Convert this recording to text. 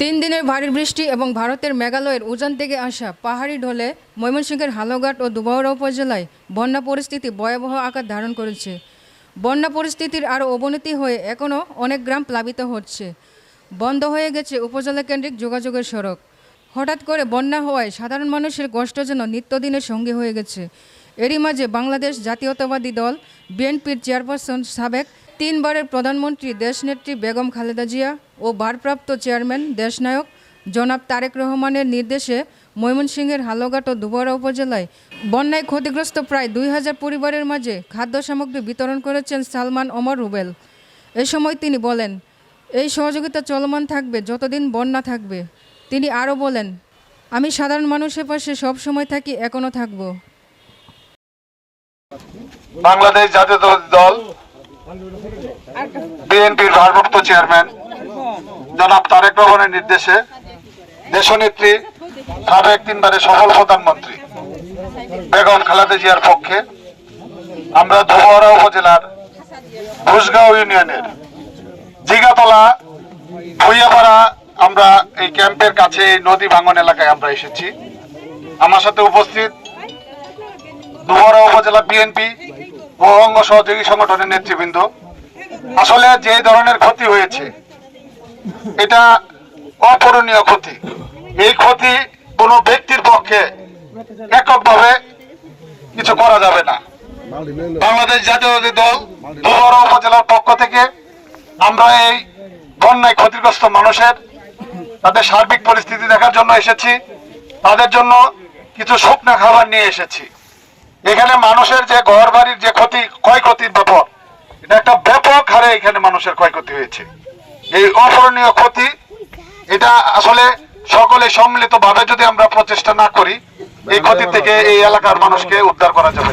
তিন দিনের ভারী বৃষ্টি এবং ভারতের মেঘালয়ের উজান থেকে আসা পাহাড়ি ঢলে ময়মনসিংহের হালঘাট ও দুবাউড়া উপজেলায় বন্যা পরিস্থিতি ভয়াবহ আকার ধারণ করেছে। বন্যা পরিস্থিতির আরও অবনতি হয়ে এখনও অনেক গ্রাম প্লাবিত হচ্ছে। বন্ধ হয়ে গেছে উপজেলা কেন্দ্রিক যোগাযোগের সড়ক। হঠাৎ করে বন্যা হওয়ায় সাধারণ মানুষের কষ্ট যেন নিত্যদিনের সঙ্গী হয়ে গেছে। এরই মাঝে বাংলাদেশ জাতীয়তাবাদী দল বিএনপির চেয়ারপারসন সাবেক তিনবারের প্রধানমন্ত্রী দেশনেত্রী বেগম খালেদা জিয়া ও ভারপ্রাপ্ত চেয়ারম্যান দেশনায়ক জনাব তারেক রহমানের নির্দেশে ময়মনসিংহের হালঘাট ও দুবরা উপজেলায় বন্যায় ক্ষতিগ্রস্ত প্রায় দুই হাজার পরিবারের মাঝে খাদ্য সামগ্রী বিতরণ করেছেন সালমান ওমর রুবেল। এ সময় তিনি বলেন, এই সহযোগিতা চলমান থাকবে, যতদিন বন্যা থাকবে। তিনি আরও বলেন, আমি সাধারণ মানুষের পাশে সব সময় থাকি এখনও থাকব। বাংলাদেশ জাতীয়তাবাদী দল, বিএনপির ভারপ্রাপ্ত চেয়ারম্যান, জনাব তারেক রহমানের নির্দেশে দেশনেত্রী সাবেক তিনবারের সফল প্রধানমন্ত্রী বেগম খালেদা জিয়ার পক্ষে আমরা ধোয়ারা উপজেলার ঘুষগাঁও ইউনিয়নের জিগাতলা ভুইয়াপাড়া আমরা এই ক্যাম্পের কাছে নদী ভাঙন এলাকায় আমরা এসেছি। আমার সাথে উপস্থিত দুবরা উপজেলা বিএনপি ও অঙ্গ সহযোগী সংগঠনের নেতৃবৃন্দ। আসলে যে ধরনের ক্ষতি হয়েছে, এটা অপূরণীয় ক্ষতি। এই ক্ষতি কোনো ব্যক্তির পক্ষে এককভাবে কিছু করা যাবে না। বাংলাদেশ জাতীয়তাবাদী দল দুবরা উপজেলার পক্ষ থেকে আমরা এই বন্যায় ক্ষতিগ্রস্ত মানুষের, তাদের সার্বিক পরিস্থিতি দেখার জন্য এসেছি। তাদের জন্য কিছু শুকনা খাবার নিয়ে এসেছি। এখানে মানুষের যে ঘর বাড়ির যে ক্ষতি, ক্ষয়ক্ষতির ব্যাপক এটা একটা ব্যাপক হারে এখানে মানুষের ক্ষয়ক্ষতি হয়েছে। এই অপরণীয় ক্ষতি, এটা আসলে সকলে সম্মিলিত ভাবে যদি আমরা প্রচেষ্টা না করি, এই ক্ষতি থেকে এই এলাকার মানুষকে উদ্ধার করা যাবে